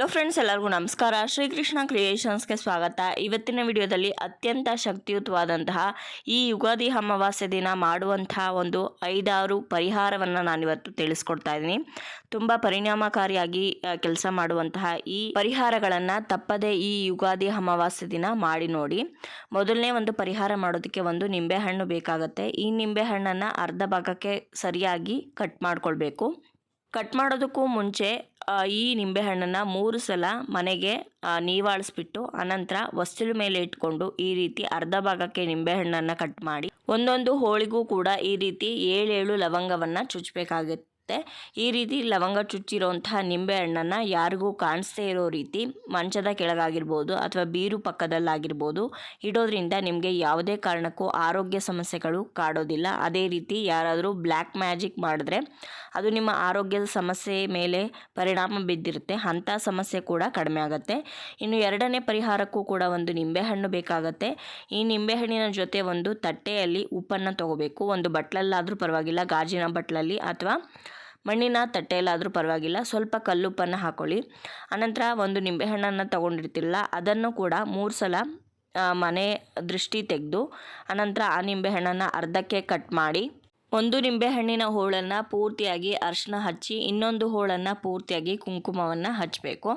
Hello friends ಎಲ್ಲರಿಗೂ ನಮಸ್ಕಾರ. ಶ್ರೀಕೃಷ್ಣ ಕ್ರಿಯೇಷನ್ಸ್ಗೆ ಸ್ವಾಗತ. ಇವತ್ತಿನ ವಿಡಿಯೋದಲ್ಲಿ ಅತ್ಯಂತ ಶಕ್ತಿಯುತವಾದಂತಹ ಈ ಯುಗಾದಿ ಅಮಾವಾಸ್ಯ ದಿನ ಮಾಡುವಂತಹ ಒಂದು ಐದಾರು ಪರಿಹಾರವನ್ನು ನಾನಿವತ್ತು ತಿಳಿಸ್ಕೊಡ್ತಾ ಇದ್ದೀನಿ. ತುಂಬ ಪರಿಣಾಮಕಾರಿಯಾಗಿ ಕೆಲಸ ಮಾಡುವಂತಹ ಈ ಪರಿಹಾರಗಳನ್ನು ತಪ್ಪದೇ ಈ ಯುಗಾದಿ ಅಮಾವಾಸ್ಯ ದಿನ ಮಾಡಿ ನೋಡಿ. ಮೊದಲನೇ ಒಂದು ಪರಿಹಾರ ಮಾಡೋದಕ್ಕೆ ಒಂದು ನಿಂಬೆಹಣ್ಣು ಬೇಕಾಗುತ್ತೆ. ಈ ನಿಂಬೆಹಣ್ಣನ್ನು ಅರ್ಧ ಭಾಗಕ್ಕೆ ಸರಿಯಾಗಿ ಕಟ್ ಮಾಡಿಕೊಳ್ಬೇಕು. ಕಟ್ ಮಾಡೋದಕ್ಕೂ ಮುಂಚೆ ಈ ನಿಂಬೆಹಣ್ಣನ್ನು ಮೂರು ಸಲ ಮನೆಗೆ ನೀವಾಳಿಸ್ಬಿಟ್ಟು ಅನಂತರ ವಸ್ತುಲ ಮೇಲೆ ಇಟ್ಕೊಂಡು ಈ ರೀತಿ ಅರ್ಧ ಭಾಗಕ್ಕೆ ನಿಂಬೆಹಣ್ಣನ್ನು ಕಟ್ ಮಾಡಿ, ಒಂದೊಂದು ಹೋಳಿಗೂ ಕೂಡ ಈ ರೀತಿ ಏಳೇಳು ಲವಂಗವನ್ನು ಚುಚ್ಚಬೇಕಾಗುತ್ತೆ ಈ ರೀತಿ ಲವಂಗ ಚುಚ್ಚಿರೋವಂಥ ನಿಂಬೆ ಹಣ್ಣನ್ನು ಯಾರಿಗೂ ಕಾಣಿಸ್ದೇ ಇರೋ ರೀತಿ ಮಂಚದ ಕೆಳಗಾಗಿರ್ಬೋದು ಅಥವಾ ಬೀರು ಪಕ್ಕದಲ್ಲಾಗಿರ್ಬೋದು ಇಡೋದ್ರಿಂದ ನಿಮಗೆ ಯಾವುದೇ ಕಾರಣಕ್ಕೂ ಆರೋಗ್ಯ ಸಮಸ್ಯೆಗಳು ಕಾಡೋದಿಲ್ಲ. ಅದೇ ರೀತಿ ಯಾರಾದರೂ ಬ್ಲ್ಯಾಕ್ ಮ್ಯಾಜಿಕ್ ಮಾಡಿದ್ರೆ ಅದು ನಿಮ್ಮ ಆರೋಗ್ಯದ ಸಮಸ್ಯೆ ಮೇಲೆ ಪರಿಣಾಮ ಬಿದ್ದಿರುತ್ತೆ. ಅಂಥ ಸಮಸ್ಯೆ ಕೂಡ ಕಡಿಮೆ ಆಗುತ್ತೆ. ಇನ್ನು ಎರಡನೇ ಪರಿಹಾರಕ್ಕೂ ಕೂಡ ಒಂದು ನಿಂಬೆಹಣ್ಣು ಬೇಕಾಗತ್ತೆ. ಈ ನಿಂಬೆಹಣ್ಣಿನ ಜೊತೆ ಒಂದು ತಟ್ಟೆಯಲ್ಲಿ ಉಪ್ಪನ್ನು ತಗೋಬೇಕು. ಒಂದು ಬಟ್ಲಲ್ಲಾದರೂ ಪರವಾಗಿಲ್ಲ, ಗಾಜಿನ ಬಟ್ಲಲ್ಲಿ ಅಥವಾ ಮಣ್ಣಿನ ತಟ್ಟೆಯಲ್ಲಾದರೂ ಪರವಾಗಿಲ್ಲ. ಸ್ವಲ್ಪ ಕಲ್ಲುಪ್ಪನ್ನು ಹಾಕೊಳ್ಳಿ. ಅನಂತರ ಒಂದು ನಿಂಬೆಹಣ್ಣನ್ನು ತಗೊಂಡಿರ್ತಿಲ್ಲ ಅದನ್ನು ಕೂಡ ಮೂರು ಸಲ ಮನೆ ದೃಷ್ಟಿ ತೆಗೆದು, ಅನಂತರ ಆ ನಿಂಬೆಹಣ್ಣನ್ನು ಅರ್ಧಕ್ಕೆ ಕಟ್ ಮಾಡಿ, ಒಂದು ನಿಂಬೆಹಣ್ಣಿನ ಹೋಳನ್ನು ಪೂರ್ತಿಯಾಗಿ ಅರ್ಶಿನ ಹಚ್ಚಿ, ಇನ್ನೊಂದು ಹೋಳನ್ನು ಪೂರ್ತಿಯಾಗಿ ಕುಂಕುಮವನ್ನು ಹಚ್ಚಬೇಕು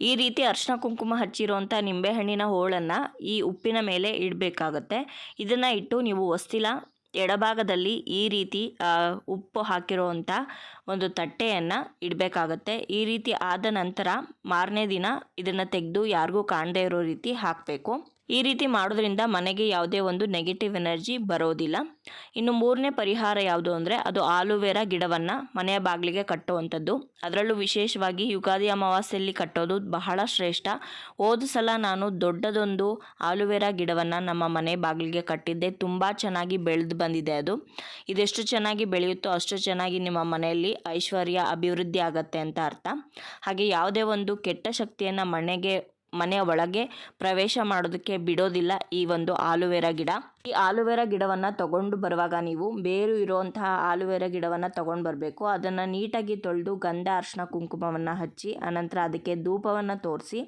ಈ ರೀತಿ ಅರ್ಶಿನ ಕುಂಕುಮ ಹಚ್ಚಿರುವಂಥ ನಿಂಬೆಹಣ್ಣಿನ ಹೋಳನ್ನು ಈ ಉಪ್ಪಿನ ಮೇಲೆ ಇಡಬೇಕಾಗತ್ತೆ. ಇದನ್ನು ಇಟ್ಟು ನೀವು ಹೊಸ್ತಿಲ ಎಡಭಾಗದಲ್ಲಿ ಈ ರೀತಿ ಉಪ್ಪು ಹಾಕಿರುವಂಥ ಒಂದು ತಟ್ಟೆಯನ್ನು ಇಡಬೇಕಾಗತ್ತೆ. ಈ ರೀತಿ ಆದ ನಂತರ ಮಾರನೇ ದಿನ ಇದನ್ನು ತೆಗೆದು ಯಾರಿಗೂ ಕಾಣದೇ ಇರೋ ರೀತಿ ಹಾಕಬೇಕು. ಈ ರೀತಿ ಮಾಡೋದ್ರಿಂದ ಮನೆಗೆ ಯಾವುದೇ ಒಂದು ನೆಗೆಟಿವ್ ಎನರ್ಜಿ ಬರೋದಿಲ್ಲ. ಇನ್ನು ಮೂರನೇ ಪರಿಹಾರ ಯಾವುದು ಅಂದರೆ ಅದು ಆಲೋವೆರಾ ಗಿಡವನ್ನು ಮನೆಯ ಬಾಗಿಲಿಗೆ ಕಟ್ಟುವಂಥದ್ದು. ಅದರಲ್ಲೂ ವಿಶೇಷವಾಗಿ ಯುಗಾದಿ ಅಮಾವಾಸ್ಯೆಯಲ್ಲಿ ಕಟ್ಟೋದು ಬಹಳ ಶ್ರೇಷ್ಠ. ಹೋದ ಸಲ ನಾನು ದೊಡ್ಡದೊಂದು ಆಲೋವೆರಾ ಗಿಡವನ್ನು ನಮ್ಮ ಮನೆ ಬಾಗಿಲಿಗೆ ಕಟ್ಟಿದ್ದೆ. ತುಂಬ ಚೆನ್ನಾಗಿ ಬೆಳೆದು ಬಂದಿದೆ ಅದು. ಇದೆಷ್ಟು ಚೆನ್ನಾಗಿ ಬೆಳೆಯುತ್ತೋ ಅಷ್ಟು ಚೆನ್ನಾಗಿ ನಿಮ್ಮ ಮನೆಯಲ್ಲಿ ಐಶ್ವರ್ಯ, ಅಭಿವೃದ್ಧಿ ಆಗತ್ತೆ ಅಂತ ಅರ್ಥ. ಹಾಗೆ ಯಾವುದೇ ಒಂದು ಕೆಟ್ಟ ಶಕ್ತಿಯನ್ನು ಮನೆಗೆ ಮನೆಯ ಒಳಗೆ ಪ್ರವೇಶ ಮಾಡೋದಕ್ಕೆ ಬಿಡೋದಿಲ್ಲ ಈ ಒಂದು ಆಲುವೆರಾ ಗಿಡ. ಈ ಆಲುವೆರಾ ಗಿಡವನ್ನು ತಗೊಂಡು ಬರುವಾಗ ನೀವು ಬೇರು ಇರುವಂತಹ ಆಲುವೆರಾ ಗಿಡವನ್ನು ತಗೊಂಡು ಬರಬೇಕು. ಅದನ್ನು ನೀಟಾಗಿ ತೊಳೆದು ಗಂಧ ಅರಿಶಿನ ಕುಂಕುಮವನ್ನು ಹಚ್ಚಿ, ಅನಂತರ ಅದಕ್ಕೆ ಧೂಪವನ್ನು ತೋರಿಸಿ.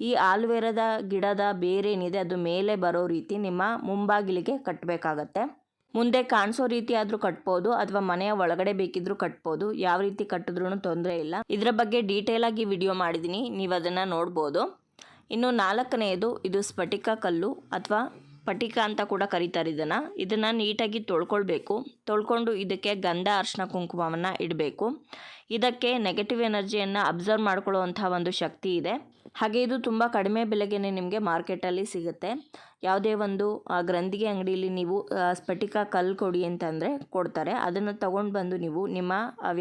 ಈ ಆಲುವೆರಾದ ಗಿಡದ ಬೇರೇನಿದೆ ಅದು ಮೇಲೆ ಬರೋ ರೀತಿ ನಿಮ್ಮ ಮುಂಬಾಗಿಲಿಗೆ ಕಟ್ಟಬೇಕಾಗತ್ತೆ ಮುಂದೆ ಕಾಣಿಸೋ ರೀತಿ ಆದರೂ ಕಟ್ಬೋದು, ಅಥವಾ ಮನೆಯ ಒಳಗಡೆ ಬೇಕಿದ್ರೂ ಕಟ್ಬೋದು. ಯಾವ ರೀತಿ ಕಟ್ಟಿದ್ರೂ ತೊಂದರೆ ಇಲ್ಲ. ಇದರ ಬಗ್ಗೆ ಡೀಟೇಲ್ ಆಗಿ ವಿಡಿಯೋ ಮಾಡಿದ್ದೀನಿ ನೀವು ಅದನ್ನು ನೋಡ್ಬೋದು. ಇನ್ನು ನಾಲ್ಕನೆಯದು, ಇದು ಸ್ಫಟಿಕ ಕಲ್ಲು ಅಥವಾ ಪಟಿಕ ಅಂತ ಕೂಡ ಕರೀತಾರೆ ಇದನ್ನು. ಇದನ್ನು ನೀಟಾಗಿ ತೊಳ್ಕೊಳ್ಬೇಕು. ತೊಳ್ಕೊಂಡು ಇದಕ್ಕೆ ಗಂಧ ಅರಿಶಿನ ಕುಂಕುಮವನ್ನು ಇಡಬೇಕು. ಇದಕ್ಕೆ ನೆಗೆಟಿವ್ ಎನರ್ಜಿಯನ್ನು ಅಬ್ಸರ್ವ್ ಮಾಡ್ಕೊಳ್ಳುವಂಥ ಒಂದು ಶಕ್ತಿ ಇದೆ. ಹಾಗೆ ಇದು ತುಂಬ ಕಡಿಮೆ ಬೆಲೆಗೆ ನಿಮಗೆ ಮಾರ್ಕೆಟಲ್ಲಿ ಸಿಗುತ್ತೆ. ಯಾವುದೇ ಒಂದು ಗ್ರಂಥಿಗೆ ಅಂಗಡಿಯಲ್ಲಿ ನೀವು ಸ್ಫಟಿಕ ಕಲ್ಲು ಕೊಡಿ ಅಂತಂದರೆ ಕೊಡ್ತಾರೆ. ಅದನ್ನು ತಗೊಂಡು ಬಂದು ನೀವು ನಿಮ್ಮ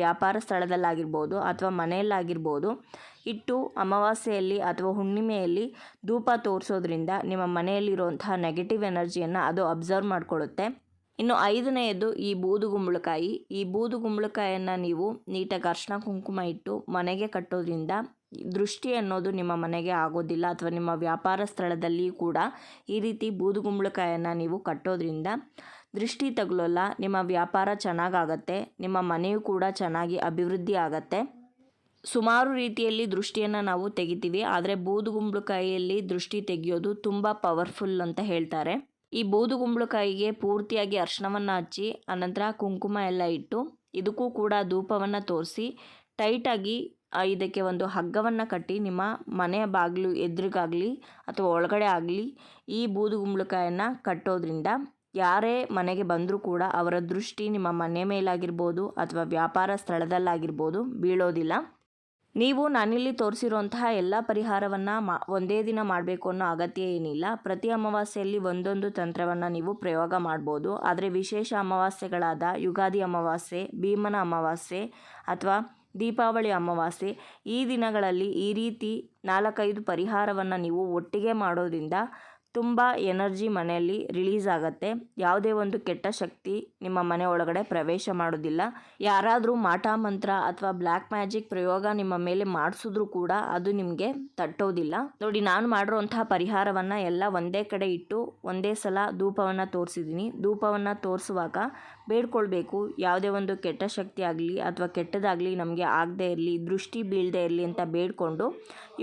ವ್ಯಾಪಾರ ಸ್ಥಳದಲ್ಲಾಗಿರ್ಬೋದು ಅಥವಾ ಮನೆಯಲ್ಲಾಗಿರ್ಬೋದು ಇಟ್ಟು ಅಮಾವಾಸ್ಯೆಯಲ್ಲಿ ಅಥವಾ ಹುಣ್ಣಿಮೆಯಲ್ಲಿ ಧೂಪ ತೋರಿಸೋದ್ರಿಂದ ನಿಮ್ಮ ಮನೆಯಲ್ಲಿರುವಂತಹ ನೆಗೆಟಿವ್ ಎನರ್ಜಿಯನ್ನು ಅದು ಅಬ್ಸರ್ವ್ ಮಾಡಿಕೊಳ್ಳುತ್ತೆ. ಇನ್ನು ಐದನೆಯದು ಈ ಬೂದುಗುಂಬಳಕಾಯಿ ಈ ಬೂದುಗುಂಬಳಕಾಯನ್ನು ನೀವು ನೀಟಾಗಿ ಅರ್ಶನ ಕುಂಕುಮ ಇಟ್ಟು ಮನೆಗೆ ಕಟ್ಟೋದ್ರಿಂದ ದೃಷ್ಟಿ ಅನ್ನೋದು ನಿಮ್ಮ ಮನೆಗೆ ಆಗೋದಿಲ್ಲ ಅಥವಾ ನಿಮ್ಮ ವ್ಯಾಪಾರ ಸ್ಥಳದಲ್ಲಿ ಕೂಡ ಈ ರೀತಿ ಬೂದುಗುಂಬಳಕಾಯನ್ನು ನೀವು ಕಟ್ಟೋದ್ರಿಂದ ದೃಷ್ಟಿ ತಗುಲಲ್ಲ ನಿಮ್ಮ ವ್ಯಾಪಾರ ಚೆನ್ನಾಗಾಗತ್ತೆ, ನಿಮ್ಮ ಮನೆಯೂ ಕೂಡ ಚೆನ್ನಾಗಿ ಅಭಿವೃದ್ಧಿ ಆಗತ್ತೆ. ಸುಮಾರು ರೀತಿಯಲ್ಲಿ ದೃಷ್ಟಿಯನ್ನು ನಾವು ತೆಗಿತೀವಿ, ಆದರೆ ಬೂದುಗುಂಬಳಕಾಯಿಯಲ್ಲಿ ದೃಷ್ಟಿ ತೆಗೆಯೋದು ತುಂಬ ಪವರ್ಫುಲ್ ಅಂತ ಹೇಳ್ತಾರೆ. ಈ ಬೂದುಗುಂಬಳಕಾಯಿಗೆ ಪೂರ್ತಿಯಾಗಿ ಅರ್ಶನವನ್ನು ಹಚ್ಚಿ ಅನಂತರ ಕುಂಕುಮ ಎಲ್ಲ ಇಟ್ಟು, ಇದಕ್ಕೂ ಕೂಡ ಧೂಪವನ್ನು ತೋರಿಸಿ, ಟೈಟಾಗಿ ಇದಕ್ಕೆ ಒಂದು ಹಗ್ಗವನ್ನು ಕಟ್ಟಿ, ನಿಮ್ಮ ಮನೆಯ ಬಾಗಿಲು ಎದುರಿಗಾಗಲಿ ಅಥವಾ ಒಳಗಡೆ ಆಗಲಿ ಈ ಬೂದುಗುಂಬಳಕಾಯನ್ನು ಕಟ್ಟೋದ್ರಿಂದ ಯಾರೇ ಮನೆಗೆ ಬಂದರೂ ಕೂಡ ಅವರ ದೃಷ್ಟಿ ನಿಮ್ಮ ಮನೆ ಮೇಲಾಗಿರ್ಬೋದು ಅಥವಾ ವ್ಯಾಪಾರ ಸ್ಥಳದಲ್ಲಾಗಿರ್ಬೋದು ಬೀಳೋದಿಲ್ಲ. ನೀವು ನಾನಿಲ್ಲಿ ತೋರಿಸಿರುವಂತಹ ಎಲ್ಲ ಪರಿಹಾರವನ್ನು ಮಾ, ಒಂದೇ ದಿನ ಮಾಡಬೇಕು ಅನ್ನೋ ಅಗತ್ಯ ಏನಿಲ್ಲ. ಪ್ರತಿ ಅಮಾವಾಸ್ಯೆಯಲ್ಲಿ ಒಂದೊಂದು ತಂತ್ರವನ್ನು ನೀವು ಪ್ರಯೋಗ ಮಾಡ್ಬೋದು. ಆದರೆ ವಿಶೇಷ ಅಮಾವಾಸ್ಯೆಗಳಾದ ಯುಗಾದಿ ಅಮಾವಾಸ್ಯೆ, ಭೀಮನ ಅಮಾವಾಸ್ಯೆ ಅಥವಾ ದೀಪಾವಳಿ ಅಮಾವಾಸ್ಯೆ, ಈ ದಿನಗಳಲ್ಲಿ ಈ ರೀತಿ ನಾಲ್ಕೈದು ಪರಿಹಾರವನ್ನು ನೀವು ಒಟ್ಟಿಗೆ ಮಾಡೋದ್ರಿಂದ ತುಂಬ ಎನರ್ಜಿ ಮನೆಯಲ್ಲಿ ರಿಲೀಸ್ ಆಗುತ್ತೆ. ಯಾವುದೇ ಒಂದು ಕೆಟ್ಟ ಶಕ್ತಿ ನಿಮ್ಮ ಮನೆ ಒಳಗಡೆ ಪ್ರವೇಶ ಮಾಡೋದಿಲ್ಲ. ಯಾರಾದರೂ ಮಾಟ ಮಂತ್ರ ಅಥವಾ ಬ್ಲ್ಯಾಕ್ ಮ್ಯಾಜಿಕ್ ಪ್ರಯೋಗ ನಿಮ್ಮ ಮೇಲೆ ಮಾಡಿಸಿದ್ರು ಕೂಡ ಅದು ನಿಮಗೆ ತಟ್ಟೋದಿಲ್ಲ. ನೋಡಿ, ನಾನು ಮಾಡಿರುವಂತಹ ಪರಿಹಾರವನ್ನು ಎಲ್ಲ ಒಂದೇ ಕಡೆ ಇಟ್ಟು ಒಂದೇ ಸಲ ಧೂಪವನ್ನು ತೋರಿಸಿದ್ದೀನಿ. ಧೂಪವನ್ನು ತೋರಿಸುವಾಗ ಬೇಡ್ಕೊಳ್ಬೇಕು. ಯಾವುದೇ ಒಂದು ಕೆಟ್ಟ ಶಕ್ತಿ ಆಗಲಿ ಅಥವಾ ಕೆಟ್ಟದಾಗಲಿ ನಮಗೆ ಆಗದೇ ಇರಲಿ, ದೃಷ್ಟಿ ಬೀಳದೇ ಇರಲಿ ಅಂತ ಬೇಡ್ಕೊಂಡು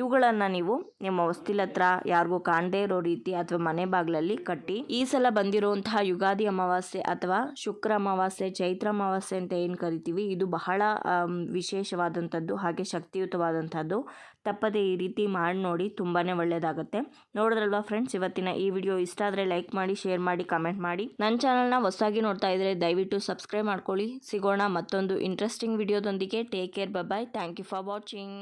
ಇವುಗಳನ್ನು ನೀವು ನಿಮ್ಮ ಹೊಸ್ತಿಲತ್ರ ಯಾರಿಗೂ ಕಾಣದೇ ಇರೋ ರೀತಿ ಅಥವಾ ಮನೆ ಬಾಗಿಲಲ್ಲಿ ಕಟ್ಟಿ, ಈ ಸಲ ಬಂದಿರುವಂತಹ ಯುಗಾದಿ ಅಮಾವಾಸ್ಯೆ ಅಥವಾ ಶುಕ್ರ ಅಮಾವಾಸ್ಯೆ, ಚೈತ್ರ ಅಮಾವಾಸ್ಯೆ ಅಂತ ಏನು ಕರಿತೀವಿ, ಇದು ಬಹಳ ವಿಶೇಷವಾದಂಥದ್ದು ಹಾಗೆ ಶಕ್ತಿಯುತವಾದಂಥದ್ದು. ತಪ್ಪದೆ ಈ ರೀತಿ ಮಾಡಿ ನೋಡಿ ತುಂಬಾ ಒಳ್ಳೆಯದಾಗುತ್ತೆ ನೋಡಿದ್ರಲ್ವಾ ಫ್ರೆಂಡ್ಸ್, ಇವತ್ತಿನ ಈ ವಿಡಿಯೋ ಇಷ್ಟ ಆದರೆ ಲೈಕ್ ಮಾಡಿ, ಶೇರ್ ಮಾಡಿ, ಕಮೆಂಟ್ ಮಾಡಿ. ನನ್ನ ಚಾನಲ್ನ ಹೊಸದಾಗಿ ನೋಡ್ತಾ ಇದ್ದರೆ ದಯವಿಟ್ಟು ಸಬ್ಸ್ಕ್ರೈಬ್ ಮಾಡ್ಕೊಳ್ಳಿ. ಸಿಗೋಣ ಮತ್ತೊಂದು interesting ವಿಡಿಯೋದೊಂದಿಗೆ. Take care bye thank you for watching